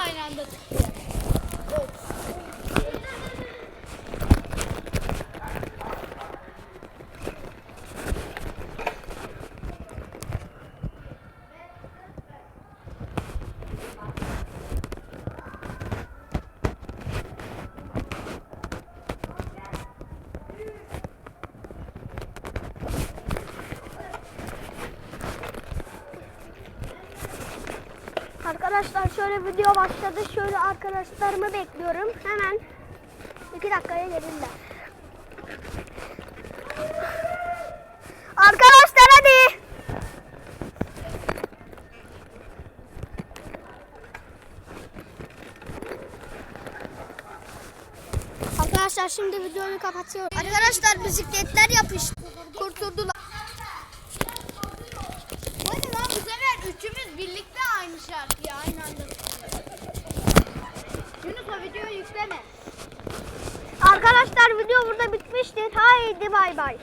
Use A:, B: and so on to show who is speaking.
A: aynı anda
B: Arkadaşlar şöyle video başladı. Şöyle arkadaşlarımı bekliyorum. Hemen iki dakikaya gelirler. Arkadaşlar hadi. Arkadaşlar şimdi videoyu kapatıyorum. Arkadaşlar bisikletler yapıştı. Kurtuldular.
A: Şarkıyı aynı anda Yunus o videoyu yükleme.
B: Arkadaşlar video burada bitmiştir. Haydi bay bay.